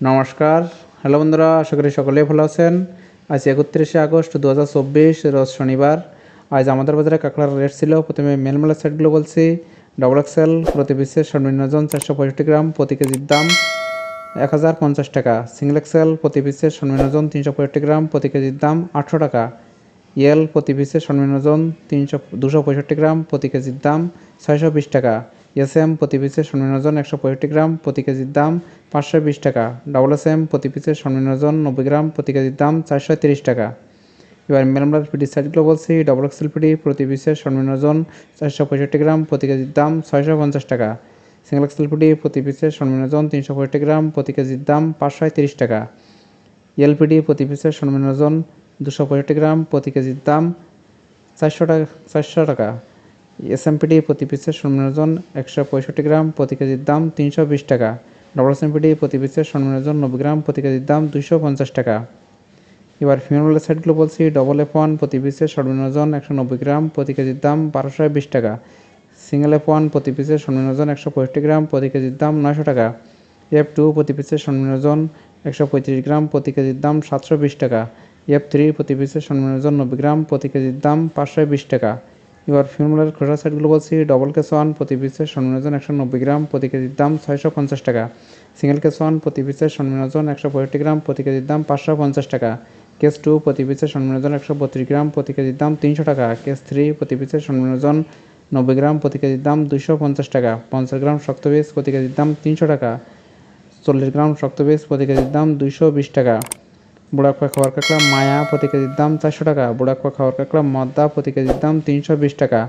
নমস্কার। হ্যালো বন্ধুরা, আশা করি সকলেই ভালো আছেন। আজ একত্রিশে আগস্ট দু হাজার চব্বিশ, রোজ শনিবার। আজ আমাদের বাজারে কাঁকড়ার রেট ছিল, প্রথমে মেলমেলা সেটগুলো বলছি। ডবল এক্সেল প্রতি পিসের সর্বনিম্ন ওজন চারশো পঁয়ষট্টি গ্রাম, প্রতি কেজির দাম এক হাজার পঞ্চাশ টাকা। সিঙ্গেল এক্সেল প্রতি পিসের সর্বনিম্ন ওজন তিনশো পঁয়ষট্টি গ্রাম, প্রতি কেজির দাম আটশো টাকা। ইয়েল প্রতি পিসের সর্বনিম্ন ওজন তিনশো, দুশো পঁয়ষট্টি গ্রাম, প্রতি কেজির দাম ছয়শো বিশ টাকা। এস এম প্রতি পিসের সর্বনিম্ন একশো পঁয়ষট্টি গ্রাম, প্রতি কেজির দাম পাঁচশো বিশ টাকা। ডবল এস এম প্রতি পিসের সর্বনিম্ন নব্বই গ্রাম, প্রতি কেজির দাম চারশো তিরিশ টাকা। এবার মেলমলার পিডি সাইডগুলো বলছি ডবল এক্সেল পিডি প্রতি পিসের সর্বনিম্ন ওজন চারশো পঁয়ষট্টি গ্রাম, প্রতি কেজির দাম ছয়শো পঞ্চাশ টাকা। সিঙ্গেল এক্সেল পিডি প্রতি পিসের সর্বনিম্ন ওজন তিনশো পঁয়ষট্টি গ্রাম, প্রতি কেজির দাম পাঁচশো তিরিশ টাকা। এলপিডি প্রতি পিসের সর্বনিম্ন ওজন দুশো পঁয়ষট্টি গ্রাম, প্রতি কেজির দাম চারশো টাকা চারশো টাকা। এসএমপিডি প্রতি পিসের সর্বনিম্ন একশো পঁয়ষট্টি গ্রাম প্রতি কেজির দাম তিনশো বিশ টাকা। ডবল এসএমপিডি প্রতি পিসের সর্বনিম্ন নব্বই গ্রাম প্রতি কেজির দাম দুশো পঞ্চাশ টাকা। এবার ফিমেল সাইডগুলো বলছি ডবল এফ ওয়ান প্রতি পিসের সর্বনিম্ন একশো নব্বই গ্রাম প্রতি কেজির দাম বারোশো বিশ টাকা। সিঙ্গেল এফ ওয়ান প্রতি পিসের সর্বনিম্ন একশো পঁয়ষট্টি গ্রাম প্রতি কেজির দাম নয়শো টাকা। এফ টু প্রতি পিসের সর্বনিম্ন একশো পঁয়ত্রিশ গ্রাম প্রতি কেজির দাম সাতশো বিশ টাকা। এফ থ্রি প্রতি পিসের সর্বনিম্ন নব্বই গ্রাম প্রতি কেজির দাম পাঁচশো বিশ টাকা। এবার ফিমেলের খোসা সাইডগুলো বলছি ডবল কেস ওয়ান প্রতি পিসের সর্বনিম্ন একশো নব্বই গ্রাম, প্রতি কেজির দাম ছয়শো পঞ্চাশ টাকা। সিঙ্গেল কেস ওয়ান প্রতি পিসের সর্বনিম্ন একশো পঁয়ষট্টি গ্রাম, প্রতি কেজির দাম পাঁচশো পঞ্চাশ টাকা। কেস টু প্রতি পিসের সর্বনিম্ন একশো বত্রিশ গ্রাম, প্রতি কেজির দাম তিনশো টাকা। কেস থ্রি প্রতি পিসের সর্বনিম্ন নব্বই গ্রাম, প্রতি কেজির দাম দুশো পঞ্চাশ টাকা। পঞ্চাশ গ্রাম শক্ত পিস প্রতি কেজির দাম তিনশো টাকা। চল্লিশ গ্রাম শক্ত পিস প্রতি কেজির দাম দুইশো বিশ টাকা। বুড়াকুয়া খাওয়ার কাঁকড়া, মায়া প্রতি কেজির দাম চারশো টাকা বুড়াকুয়া খাওয়ার কাঁকড়া, মদ্দা প্রতি কেজির দাম তিনশো বিশ টাকা।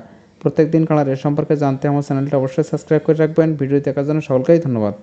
প্রত্যেক দিন এর সম্পর্কে জানতে আমার চ্যানেলটি অবশ্যই সাবস্ক্রাইব করে রাখবেন। ভিডিও দেখার জন্য সকলকেই ধন্যবাদ।